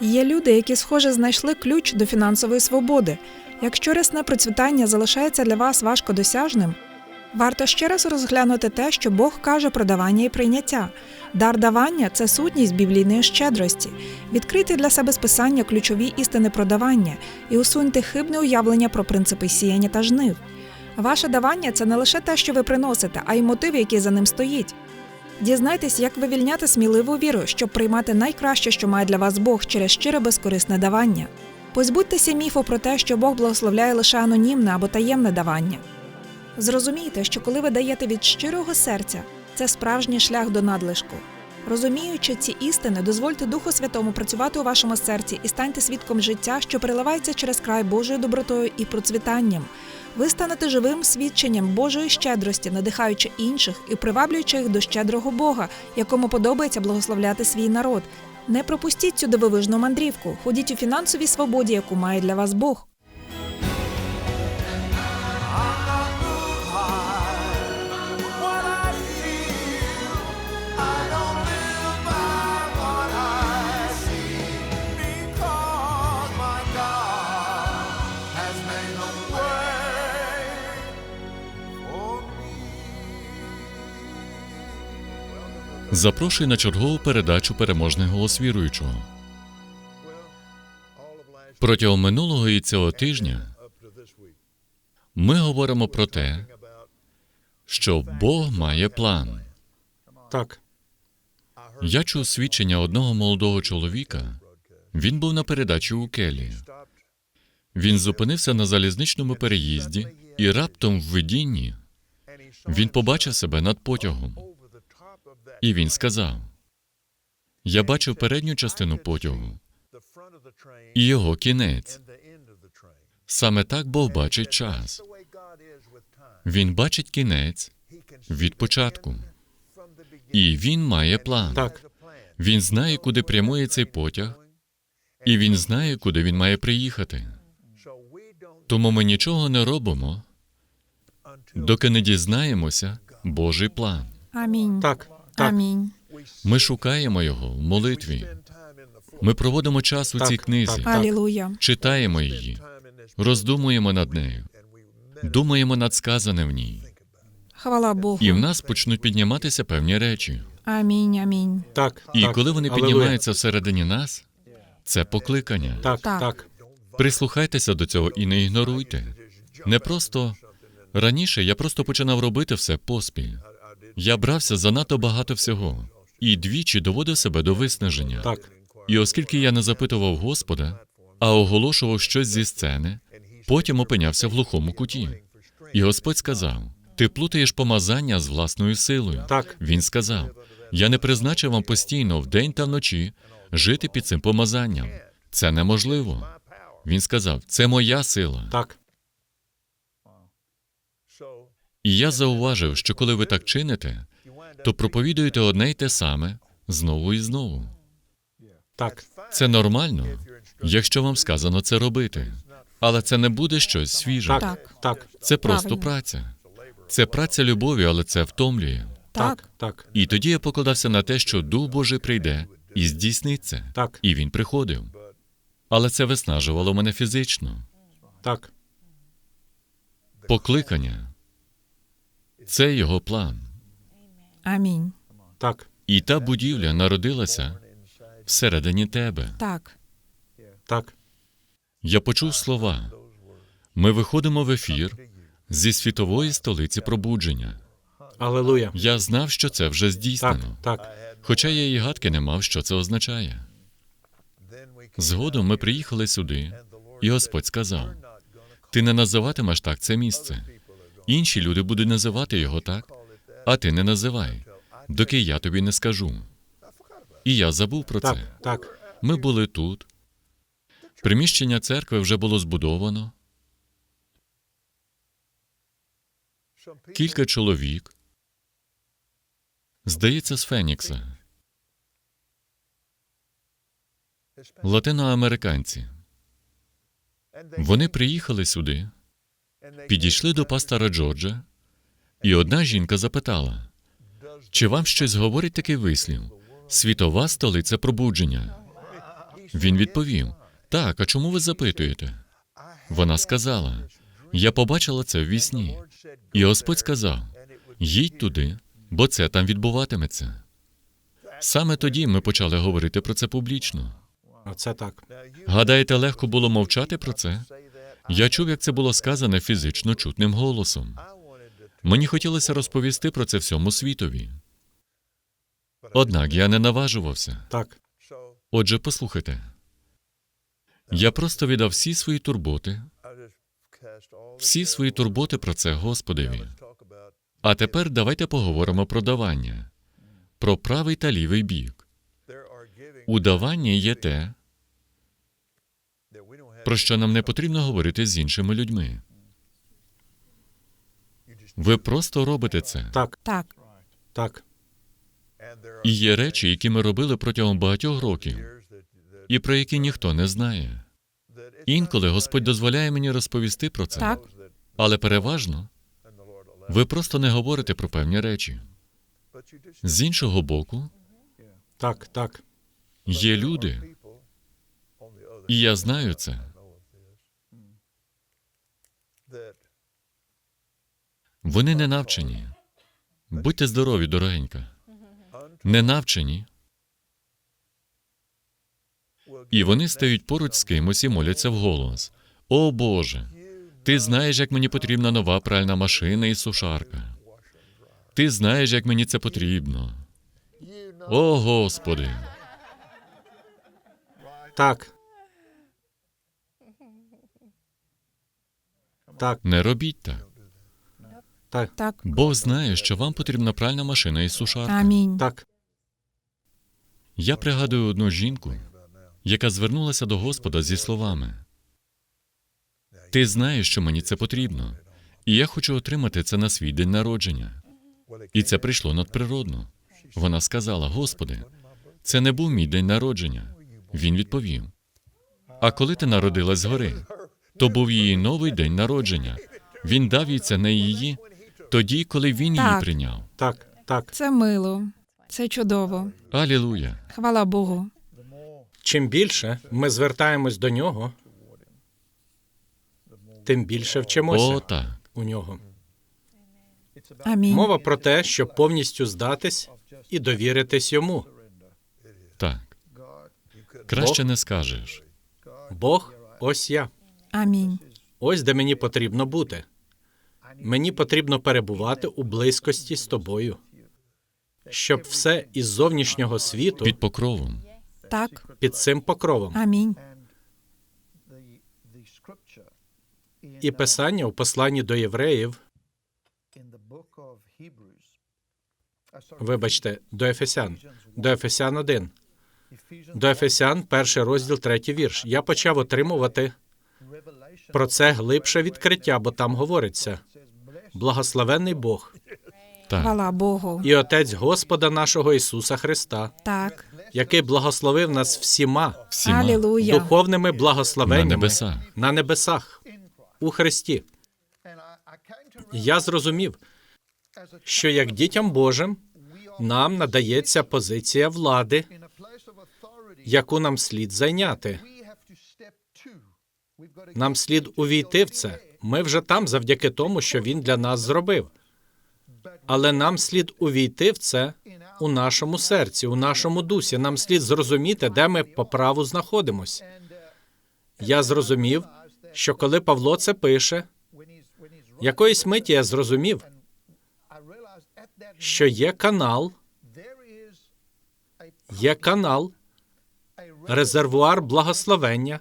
Є люди, які, схоже, знайшли ключ до фінансової свободи. Якщо рясне процвітання залишається для вас важкодосяжним, варто ще раз розглянути те, що Бог каже про давання і прийняття. Дар давання це сутність біблійної щедрості. Відкрийте для себе списання ключові істини про давання і усуньте хибне уявлення про принципи сіяння та жнив. Ваше давання це не лише те, що ви приносите, а й мотив, який за ним стоїть. Дізнайтесь, як вивільняти сміливу віру, щоб приймати найкраще, що має для вас Бог через щире безкорисне давання. Позбудьтеся міфу про те, що Бог благословляє лише анонімне або таємне давання. Зрозумійте, що коли ви даєте від щирого серця, це справжній шлях до надлишку. Розуміючи ці істини, дозвольте Духу Святому працювати у вашому серці і станьте свідком життя, що переливається через край Божою добротою і процвітанням. Ви станете живим свідченням Божої щедрості, надихаючи інших і приваблюючи їх до щедрого Бога, якому подобається благословляти свій народ. Не пропустіть цю дивовижну мандрівку, ходіть у фінансовій свободі, яку має для вас Бог. Запрошую на чергову передачу Переможний голос віруючого. Протягом минулого і цього тижня ми говоримо про те, що Бог має план. Так, Я чув свідчення одного молодого чоловіка. Він був на передачі у Келі. Він зупинився на залізничному переїзді, і раптом в видінні він побачив себе над потягом. І він сказав: Я бачив передню частину потягу і його кінець. Саме так Бог бачить час. Він бачить кінець від початку. І він має план. так, Він знає, куди прямує цей потяг, і він знає, куди він має приїхати. Тому ми нічого не робимо, доки не дізнаємося Божий план. Амінь. так, так, Амінь. Ми шукаємо його в молитві. Ми проводимо час у Так, цій книзі. Алілуя. читаємо її, роздумуємо над нею, думаємо над сказаним в ній, Хвала Богу. і в нас почнуть підніматися певні речі. Амінь. Амінь. так. І так. коли вони Алілуя. піднімаються всередині нас, це покликання. Так, Так. так, Прислухайтеся до цього і не ігноруйте. Не просто раніше я просто починав робити все поспіль. Я брався занадто багато всього і двічі доводив себе до виснаження. так, І оскільки я не запитував Господа, а оголошував щось зі сцени, потім опинявся в глухому куті. І Господь сказав: Ти плутаєш помазання з власною силою. Так. Він сказав: Я не призначив вам постійно вдень та вночі жити під цим помазанням. Це неможливо. Він сказав: Це моя сила. так, І я зауважив, що коли ви так чините, то проповідуєте одне й те саме знову і знову. так, Це нормально, якщо вам сказано це робити. Але це не буде щось свіже. так, Так. так, Це просто Правильно. праця. Це праця любові, але це втомлює. Так. так, І тоді я покладався на те, що Дух Божий прийде і здійснить це. так, І він приходив. Але це виснажувало мене фізично. так, Покликання це його план. Амінь. так, І та будівля народилася всередині тебе. Так. так, Я почув слова. Ми виходимо в ефір зі світової столиці пробудження. Алелуя. Я знав, що це вже Так, здійснено, так, хоча я і гадки не мав, що це означає. Згодом ми приїхали сюди, і Господь сказав: Ти не називатимеш так це місце. Інші люди будуть називати його так, а ти не називай, доки я тобі не скажу. І я забув про так, це. так, Ми були тут. Приміщення церкви вже було збудовано. Кілька чоловік. Здається, з Фенікса. Латиноамериканці. Вони приїхали сюди, підійшли до пастора Джорджа, і одна жінка запитала: чи вам щось говорить такий вислів? Світова столиця пробудження. Він відповів: Так, а чому ви запитуєте? Вона сказала: Я побачила це в вісні. І Господь сказав: їдь туди, бо це там відбуватиметься. Саме тоді ми почали говорити про це публічно. Оце так. Гадаєте, легко було мовчати про це? Я чув, як це було сказане фізично чутним голосом. Мені хотілося розповісти про це всьому світові. Однак я не наважувався. Так. Отже, послухайте. Я просто віддав всі свої турботи, всі свої турботи про це Господеві. А тепер давайте поговоримо про давання, про правий та лівий бік. У даванні є те, про що нам не потрібно говорити з іншими людьми. Ви просто робите це. Так. Так, Так. І є речі, які ми робили протягом багатьох років, і про які ніхто не знає. Інколи Господь дозволяє мені розповісти про це, так, але переважно ви просто не говорите про певні речі. З іншого боку, Так. Так. є люди, і я знаю це. Вони не навчені. Будьте здорові, дорогенька. Не навчені. І вони стають поруч з кимось і моляться вголос. О Боже, ти знаєш, як мені потрібна нова пральна машина і сушарка. Ти знаєш, як мені це потрібно. О Господи. Так. Так. Не робіть так. Так. так. Бог знає, що вам потрібна пральна машина і сушарка. Амінь. Так. Я пригадую одну жінку, яка звернулася до Господа зі словами: Ти знаєш, що мені це потрібно, і я хочу отримати це на свій день народження. І це прийшло надприродно. Вона сказала: Господи, це не був мій день народження. Він відповів: А коли ти народилась згори, то був її новий день народження. Він дав їй це на її тоді, коли він її Так. прийняв. Так. Так. Це мило, це чудово. Алілуя! Хвала Богу. Чим більше ми звертаємось до нього, тим більше вчимося О, так. у нього. Амінь. Мова про те, щоб повністю здатись і довіритись йому. Так. Краще не скажеш. Бог, ось я. Амінь. Ось де мені потрібно бути. Мені потрібно перебувати у близькості з тобою, щоб все із зовнішнього світу Під покровом. Так, під цим покровом. амінь. І писання у посланні до євреїв, вибачте, до Ефесян, до Ефесян 1, до Ефесян, перший розділ, третій вірш. Я почав отримувати про це глибше відкриття, бо там говориться: благословенний Бог Так. Хвала Богу. і Отець Господа нашого Ісуса Христа, Так. який благословив нас всіма Всіма Алілуя. духовними на благословеннями небесах. на небесах у Христі. Я зрозумів, що як дітям Божим нам надається позиція влади, яку нам слід зайняти. Нам слід увійти в це. Ми вже там завдяки тому, що він для нас зробив. Але нам слід увійти в це у нашому серці, у нашому дусі. Нам слід зрозуміти, де ми по праву знаходимось. Я зрозумів, що коли Павло це пише, якоїсь миті я зрозумів, що є канал, є канал, резервуар благословення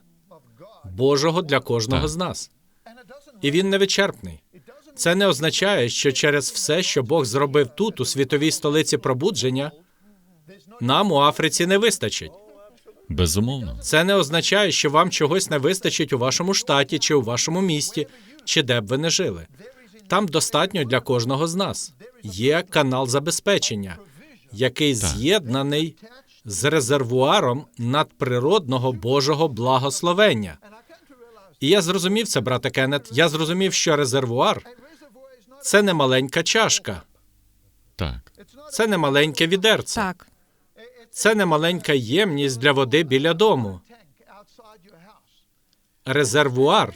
Божого для кожного Так. з нас. І він невичерпний. Це не означає, що через все, що Бог зробив тут, у світовій столиці пробудження, нам у Африці не вистачить. Безумовно. Це не означає, що вам чогось не вистачить у вашому штаті чи у вашому місті, чи де б ви не жили. Там достатньо для кожного з нас. Є канал забезпечення, який з'єднаний з резервуаром надприродного Божого благословення. І я зрозумів це, брате Кеннет. Я зрозумів, що резервуар це не маленька чашка, Так. це не маленьке відерце. Так. Це не маленька ємність для води біля дому. резервуар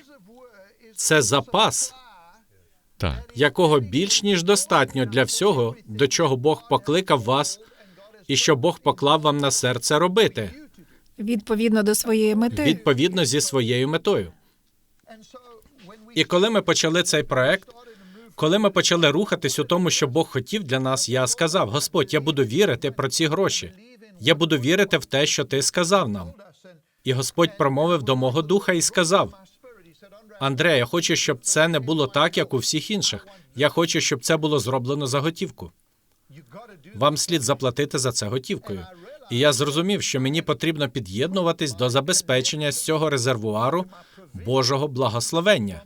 це запас, Так, якого більш ніж достатньо для всього, до чого Бог покликав вас, і що Бог поклав вам на серце робити, Відповідно до своєї мети. відповідно зі своєю метою. І коли ми почали цей проект, коли ми почали рухатись у тому, що Бог хотів для нас, я сказав: Господь, я буду вірити про ці гроші. Я буду вірити в те, що ти сказав нам. І Господь промовив до мого духа і сказав: Андре, я хочу, щоб це не було так, як у всіх інших. Я хочу, щоб це було зроблено за готівку. Вам слід заплатити за це готівкою. І я зрозумів, що мені потрібно під'єднуватись до забезпечення з цього резервуару Божого благословення.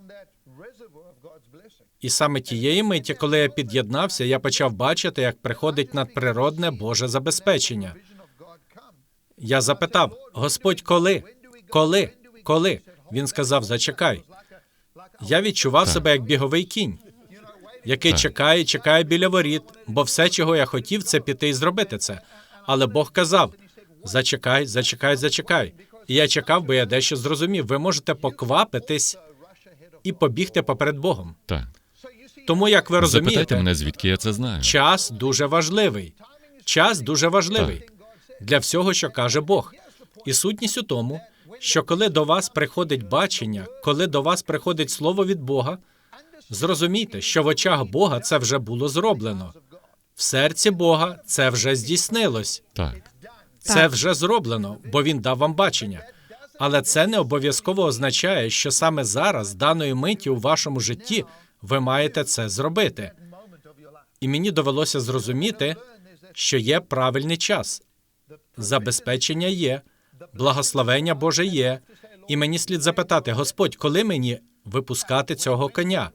І саме тієї миті, коли я під'єднався, я почав бачити, як приходить надприродне Боже забезпечення. Я запитав: Господь, коли? Коли? Коли? Він сказав: Зачекай. Я відчував Так. себе як біговий кінь, який Так. чекає, чекає біля воріт, бо все, чого я хотів, це піти і зробити це. Але Бог казав: Зачекай, зачекай, зачекай. І я чекав, бо я дещо зрозумів. Ви можете поквапитись і побігти поперед Богом. так. Тому, як ви Запитайте розумієте, мене, звідки я це знаю. час дуже важливий. Час дуже важливий для всього, що каже Бог. І сутність у тому, що коли до вас приходить бачення, коли до вас приходить слово від Бога, зрозумійте, що в очах Бога це вже було зроблено. В серці Бога це вже здійснилось. Так, Це вже зроблено, бо він дав вам бачення. Але це не обов'язково означає, що саме зараз, даної миті у вашому житті, ви маєте це зробити. І мені довелося зрозуміти, що є правильний час. Забезпечення є, благословення Боже є. І мені слід запитати: Господь, коли мені випускати цього коня?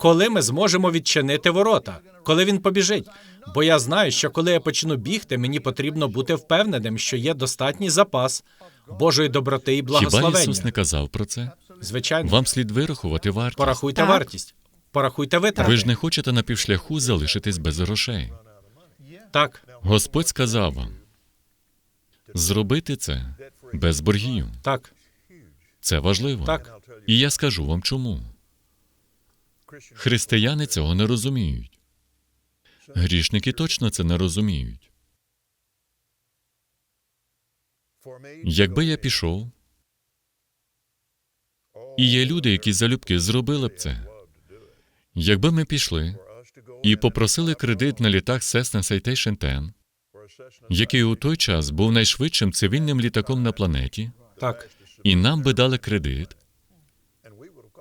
Коли ми зможемо відчинити ворота? Коли він побіжить? Бо я знаю, що коли я почну бігти, мені потрібно бути впевненим, що є достатній запас Божої доброти і хіба. Ісус не казав про це? Звичайно, Вам слід вирахувати вартість. порахуйте Так. вартість, порахуйте витрати. Ви ж не хочете на півшляху залишитись без грошей. Так, Господь сказав вам зробити це без боргів. так, Це важливо. так. І я скажу вам чому. Християни цього не розуміють. Грішники точно це не розуміють. Якби я пішов, і є люди, які залюбки зробили б це. Якби ми пішли і попросили кредит на літак Cessna Citation 10, який у той час був найшвидшим цивільним літаком на планеті, Так, і нам би дали кредит,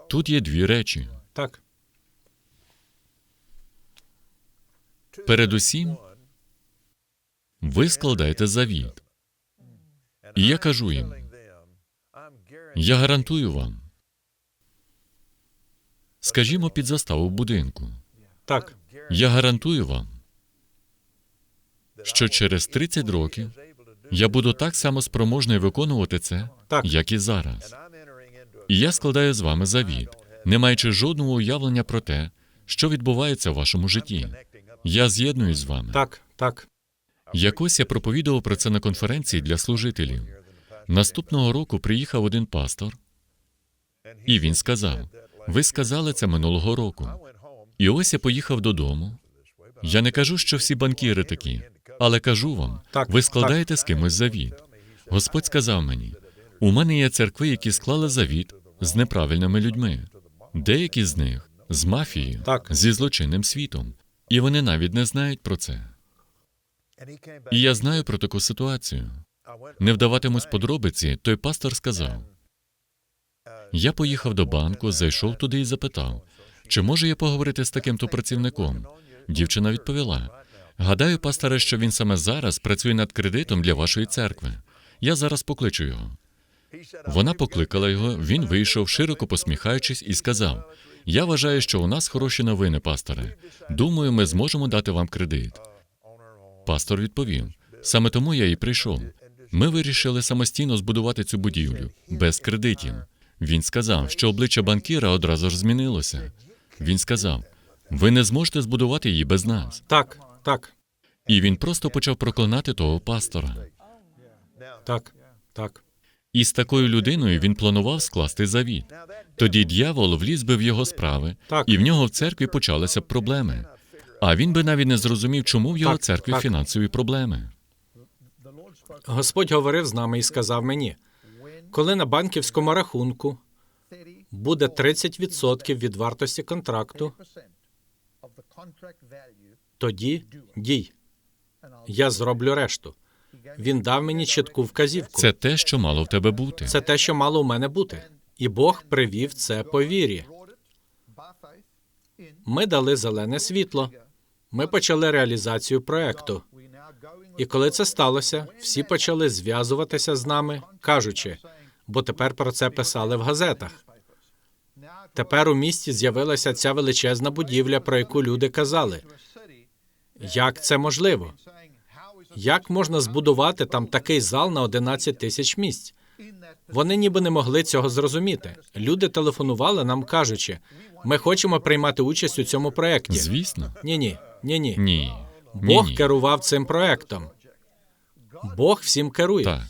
тут є дві речі. так, Передусім, ви складаєте завіт. І я кажу їм, я гарантую вам. Скажімо, під заставу будинку. так, Я гарантую вам, що через 30 років я буду так само спроможний виконувати це, Так. як і зараз. І я складаю з вами завіт, не маючи жодного уявлення про те, що відбувається в вашому житті. Я з'єднуюсь з вами. так, так, Якось я проповідував про це на конференції для служителів. Наступного року приїхав один пастор, і він сказав: Ви сказали це минулого року. І ось я поїхав додому. Я не кажу, що всі банкіри такі, але кажу вам, Так, ви складаєте з кимось завіт. Господь сказав мені: у мене є церкви, які склали завіт з неправильними людьми. Деякі з них з мафією, Так. зі злочинним світом, і вони навіть не знають про це. І я знаю про таку ситуацію. Не вдаватимусь подробиці, той пастор сказав. Я поїхав до банку, зайшов туди і запитав, чи можу я поговорити з таким-то працівником. Дівчина відповіла: Гадаю, пасторе, що він саме зараз працює над кредитом для вашої церкви. Я зараз покличу його. Вона покликала його, він вийшов, широко посміхаючись, і сказав: Я вважаю, що у нас хороші новини, пасторе. Думаю, ми зможемо дати вам кредит. Пастор відповів: саме тому я і прийшов. Ми вирішили самостійно збудувати цю будівлю без кредитів. Він сказав, що обличчя банкіра одразу ж змінилося. Він сказав: ви не зможете збудувати її без нас. так, так, І він просто почав проклинати того пастора. так, так. І з такою людиною він планував скласти завіт. Тоді дьявол вліз би в його справи, Так. і в нього в церкві почалися б проблеми. А він би навіть не зрозумів, чому в його Так, церкві так. фінансові проблеми. Господь говорив з нами і сказав мені: коли на банківському рахунку буде 30% від вартості контракту, тоді дій. Я зроблю решту. Він дав мені чітку вказівку. Це те, що мало в тебе бути. Це те, що мало у мене бути. І Бог привів це по вірі. Ми дали зелене світло. Ми почали реалізацію проекту. І коли це сталося, всі почали зв'язуватися з нами, кажучи, бо тепер про це писали в газетах. Тепер у місті з'явилася ця величезна будівля, про яку люди казали. Як це можливо? Як можна збудувати там такий зал на 11 тисяч місць? Вони ніби не могли цього зрозуміти. Люди телефонували нам, кажучи, ми хочемо приймати участь у цьому проєкті. Звісно. Ні, ні, ні, ні. Ні. Бог Ні, ні. керував цим проектом. Бог всім керує. Так.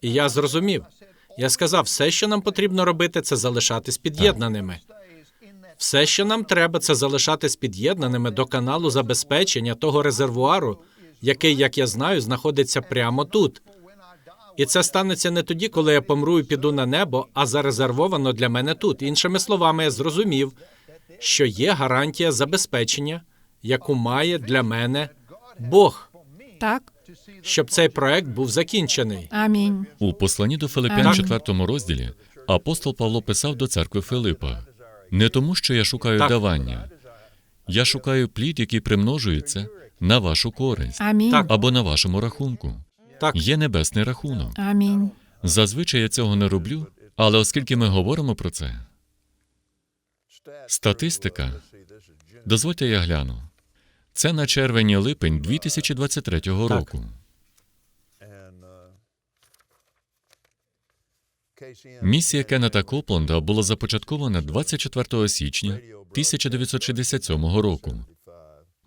І я зрозумів. Я сказав, все, що нам потрібно робити, це залишатись під'єднаними. Все, що нам треба, це залишатись під'єднаними до каналу забезпечення того резервуару, який, як я знаю, знаходиться прямо тут. І це станеться не тоді, коли я помру і піду на небо, а зарезервовано для мене тут. Іншими словами, я зрозумів, що є гарантія забезпечення, яку має для мене Бог, Так? щоб цей проект був закінчений. Амінь. У посланні до Филип'ян, Так. 4 розділі, апостол Павло писав до церкви Филипа: не тому, що я шукаю Так. давання, я шукаю плід, який примножується на вашу користь Амінь. Так. або на вашому рахунку. Так, Є небесний рахунок. Амінь. Зазвичай я цього не роблю, але оскільки ми говоримо про це, статистика, дозвольте я гляну. Це на червень липень 2023 року. Місія Кеннета Копланда була започаткована 24 січня 1967 року.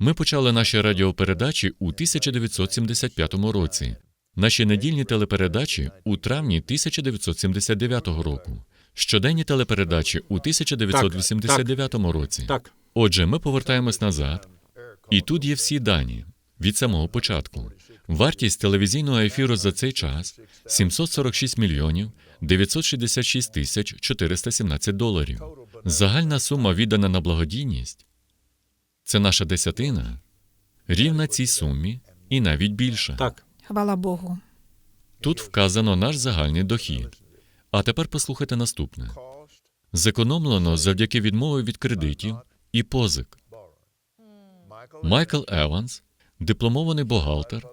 Ми почали наші радіопередачі у 1975 році, наші недільні телепередачі у травні 1979 року, щоденні телепередачі у 1989 році. так, Отже, ми повертаємось назад, і тут є всі дані від самого початку. Вартість телевізійного ефіру за цей час 746 мільйонів 966 тисяч 417 доларів. Загальна сума віддана на благодійність це наша десятина, рівна цій сумі і навіть більше. так. Хвала Богу. Тут вказано наш загальний дохід. А тепер послухайте наступне: зекономлено завдяки відмови від кредитів і позик. Майкл Еванс, дипломований бухгалтер,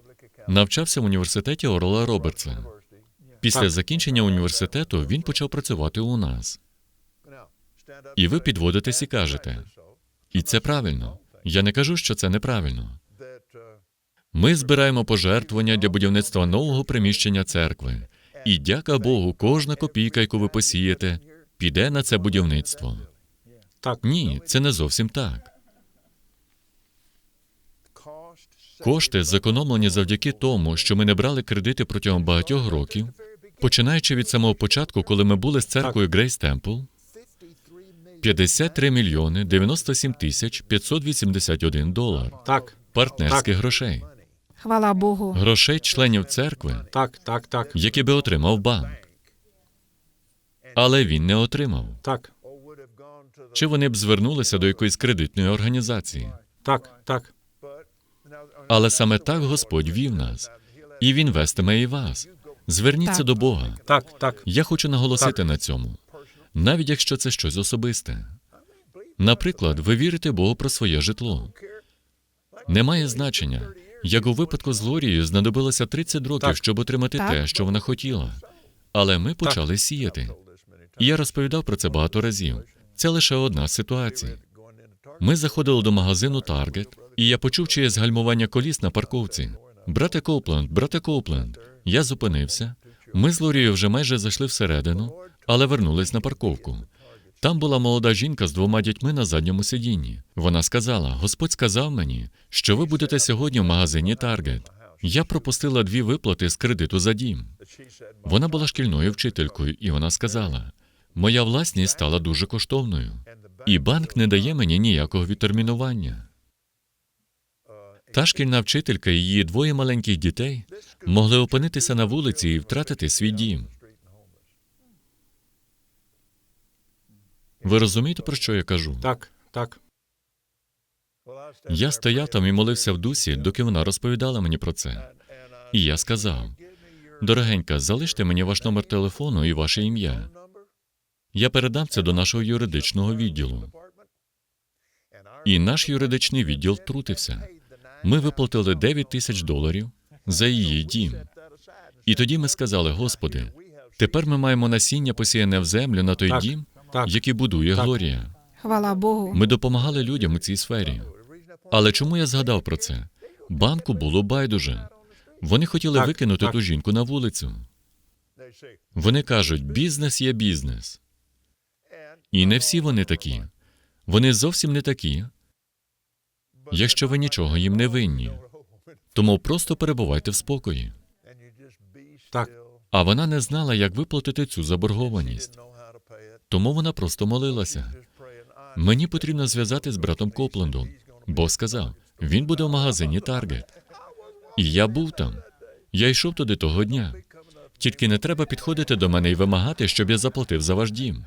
навчався в університеті Орла Робертса. Після закінчення університету він почав працювати у нас. І ви підводитесь і кажете, і це правильно. Я не кажу, що це неправильно. Ми збираємо пожертвування для будівництва нового приміщення церкви. І дяка Богу, кожна копійка, яку ви посієте, піде на це будівництво. Так, Ні, це не зовсім так. Кошти зекономлені завдяки тому, що ми не брали кредити протягом багатьох років, починаючи від самого початку, коли ми були з церквою Грейс Темпл, 53 мільйони 97 тисяч 581 долар так, партнерських Так. грошей, Хвала Богу. грошей членів церкви, так, так, так, які би отримав банк. Але він не отримав. так, Чи вони б звернулися до якоїсь кредитної організації? так, так. Але саме так Господь вів нас, і Він вестиме і вас. Зверніться Так. до Бога. Так, так, Я хочу наголосити на цьому, навіть якщо це щось особисте. Наприклад, ви вірите Богу про своє житло. Немає значення, як у випадку з Глорією знадобилося 30 років, Так. щоб отримати Так. те, що вона хотіла. Але ми почали сіяти. І я розповідав про це багато разів. Це лише одна з ситуацій. Ми заходили до магазину Target, і я почув чиєсь гальмування коліс на парковці. Брате Коупленд, брате Коупленд. Я зупинився. Ми з Лорією вже майже зайшли всередину, але вернулись на парковку. Там була молода жінка з двома дітьми на задньому сидінні. Вона сказала: Господь сказав мені, що ви будете сьогодні в магазині Target. Я пропустила дві виплати з кредиту за дім. Вона була шкільною вчителькою, і вона сказала: моя власність стала дуже коштовною, і банк не дає мені ніякого відтермінування. Та шкільна вчителька і її двоє маленьких дітей могли опинитися на вулиці і втратити свій дім. Ви розумієте, про що я кажу? Так, так. Я стояв там і молився в дусі, доки вона розповідала мені про це. І я сказав: дорогенька, залиште мені ваш номер телефону і ваше ім'я. Я передам це до нашого юридичного відділу. І наш юридичний відділ втрутився. Ми виплатили 9 тисяч доларів за її дім. І тоді ми сказали: Господи, тепер ми маємо насіння посіяне в землю на той Так, дім, так. який будує Так. Глорія. Хвала Богу. Ми допомагали людям у цій сфері. Але чому я згадав про це? Банку було байдуже. Вони хотіли Так, викинути так. ту жінку на вулицю. Вони кажуть, бізнес є бізнес. І не всі вони такі. Вони зовсім не такі, якщо ви нічого їм не винні. Тому просто перебувайте в спокої. Так. А вона не знала, як виплатити цю заборгованість. Тому вона просто молилася. Мені потрібно зв'язати з братом Коплендом, бо сказав, він буде в магазині Таргет. І я був там. Я йшов туди того дня. Тільки не треба підходити до мене і вимагати, щоб я заплатив за ваш дім.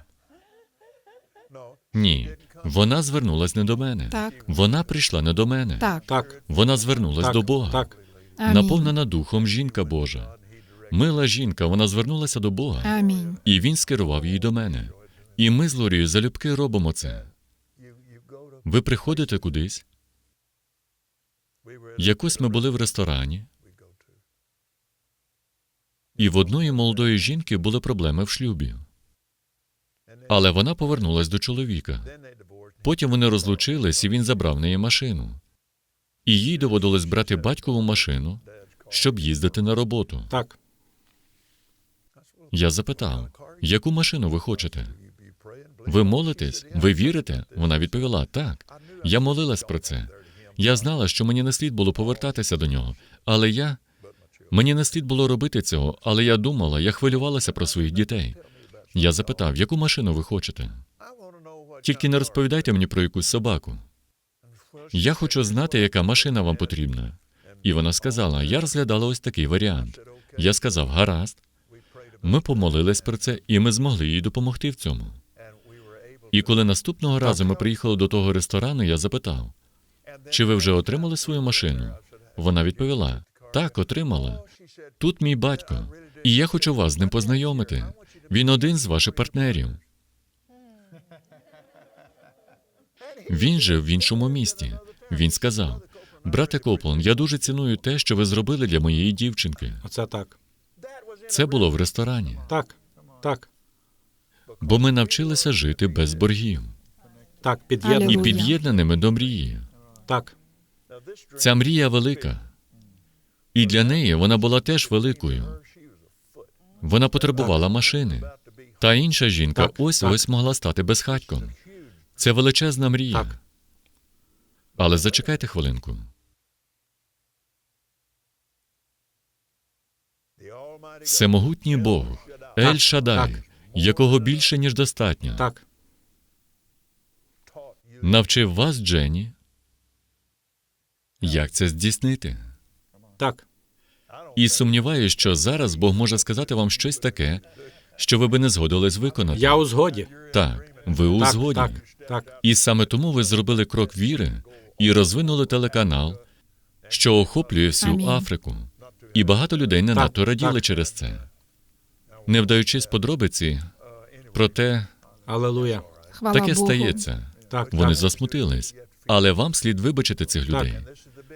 Ні, вона звернулась не до мене. Так. Вона прийшла не до мене. Так. Так. Вона звернулась Так. до Бога. Так. Амінь. Наповнена духом жінка Божа. Мила жінка, вона звернулася до Бога, Амінь. і він скерував її до мене. І ми з Лорією залюбки робимо це. Ви приходите кудись. Якось ми були в ресторані, і в одної молодої жінки були проблеми в шлюбі. Але вона повернулась до чоловіка. Потім вони розлучились, і він забрав неї машину. І їй доводилось брати батькову машину, щоб їздити на роботу. Так. Я запитав, яку машину ви хочете? Ви молитесь? Ви вірите? Вона відповіла так. Я молилась про це. Я знала, що мені не слід було повертатися до нього, але я мені не слід було робити цього, але я думала, я хвилювалася про своїх дітей. Я запитав, яку машину ви хочете? Тільки не розповідайте мені про якусь собаку. Я хочу знати, яка машина вам потрібна. І вона сказала: я розглядала ось такий варіант. Я сказав, гаразд. Ми помолились про це, і ми змогли їй допомогти в цьому. І коли наступного разу ми приїхали до того ресторану, я запитав, чи ви вже отримали свою машину? Вона відповіла: так, отримала. Тут мій батько, і я хочу вас з ним познайомити. Він один з ваших партнерів. Він жив в іншому місті. Він сказав: Брате Коплан, я дуже ціную те, що ви зробили для моєї дівчинки. Оце так. Це було в ресторані, Так. Так. Бо ми навчилися жити без боргів Так. і під'єднаними до мрії. Так. Ця мрія велика. І для неї вона була теж великою. Вона потребувала машини. Та інша жінка Так, ось так. ось могла стати безхатьком. Це величезна мрія. Так. Але зачекайте хвилинку. Всемогутній Бог, Ель Шадай, так. Якого більше, ніж достатньо, Так. навчив вас, Дженні, як це здійснити. Так. І сумніваюся, що зараз Бог може сказати вам щось таке, що ви би не згодились виконати. Я у згоді. Так, ви у Так. згоді. Так. Так. І саме тому ви зробили крок віри і розвинули телеканал, що охоплює всю Амінь. Африку. І багато людей не Так, надто раділи так. через це. Не вдаючись подробиці, проте Хвала таке Богу. стається. Так. Вони так. засмутились. Але вам слід вибачити цих Так. людей.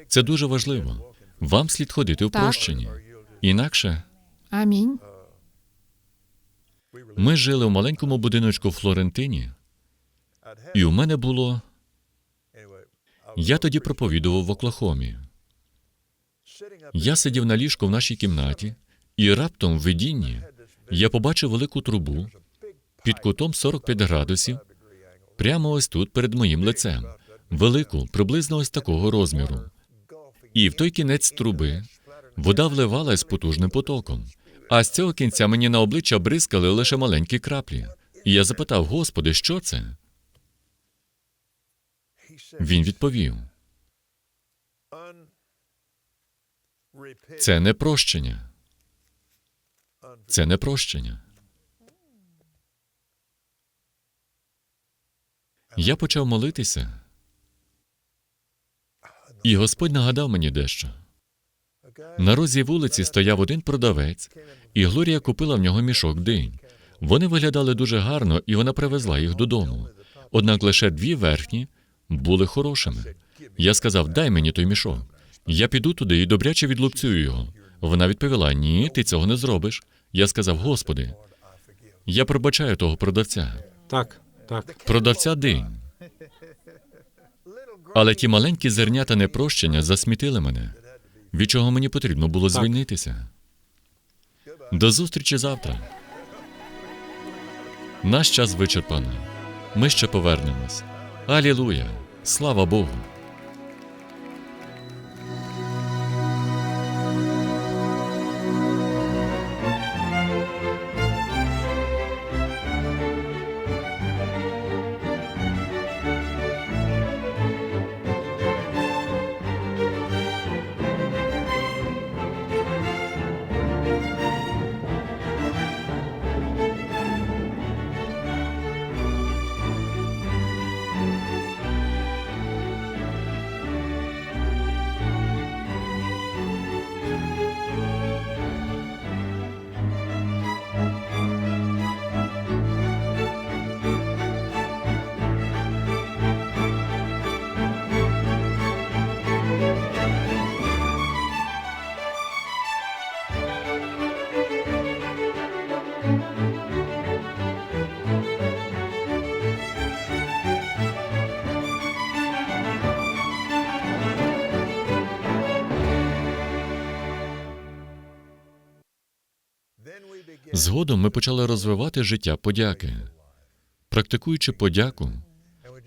Це дуже важливо. Вам слід ходити в Так. прощенні. Інакше Амінь. ми жили в маленькому будиночку в Флорентині, і у мене було. Я тоді проповідував в Оклахомі. Я сидів на ліжку в нашій кімнаті, і раптом в видінні я побачив велику трубу під кутом 45 градусів, прямо ось тут перед моїм лицем, велику, приблизно ось такого розміру. І в той кінець труби Вода вливалась потужним потоком, а з цього кінця мені на обличчя бризкали лише маленькі краплі. І я запитав, Господи, що це? Він відповів: це не прощення. Це не прощення. Я почав молитися, і Господь нагадав мені дещо. На розі вулиці стояв один продавець, і Глорія купила в нього мішок динь. Вони виглядали дуже гарно, і вона привезла їх додому. Однак лише дві верхні були хорошими. Я сказав: дай мені той мішок. Я піду туди і добряче відлупцюю його. Вона відповіла: Ні, ти цього не зробиш. Я сказав: Господи, я пробачаю того продавця, Так, так. продавця динь. Але ті маленькі зернята непрощення засмітили мене, від чого мені потрібно було звільнитися. До зустрічі завтра. Наш час вичерпано. Ми ще повернемось. Алілуя! Слава Богу! Згодом ми почали розвивати життя подяки. Практикуючи подяку,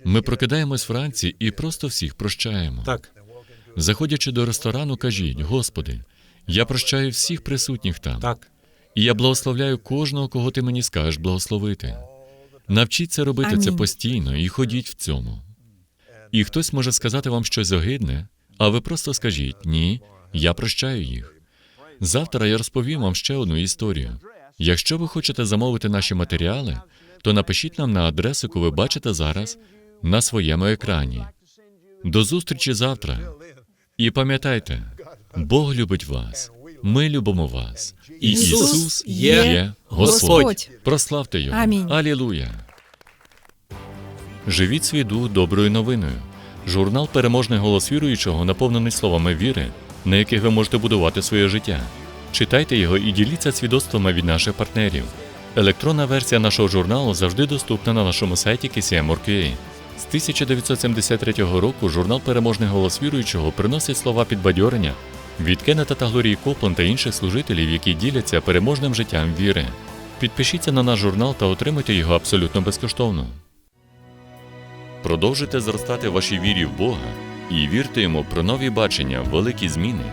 ми прокидаємось вранці і просто всіх прощаємо. Так. Заходячи до ресторану, кажіть: Господи, я прощаю всіх присутніх там. Так. І я благословляю кожного, кого ти мені скажеш благословити. Навчіться робити це постійно і ходіть в цьому. І хтось може сказати вам щось огидне, а ви просто скажіть ні, я прощаю їх. Завтра я розповім вам ще одну історію. Якщо ви хочете замовити наші матеріали, то напишіть нам на адресу, яку ви бачите зараз на своєму екрані. До зустрічі завтра. І пам'ятайте, Бог любить вас. Ми любимо вас. І Ісус Ісус є є Господь. Господь. Прославте Його. Амінь. Алілуя. Живіть свій дух доброю новиною. Журнал Переможний голос віруючого наповнений словами віри, на яких ви можете будувати своє життя. Читайте його і діліться свідоцтвами від наших партнерів. Електронна версія нашого журналу завжди доступна на нашому сайті KCM.org.ua. З 1973 року журнал Переможний голос віруючого приносить слова підбадьорення від Кеннета та Глорії Коплан та інших служителів, які діляться переможним життям віри. Підпишіться на наш журнал та отримайте його абсолютно безкоштовно. Продовжуйте зростати в вашій вірі в Бога і вірте йому про нові бачення, великі зміни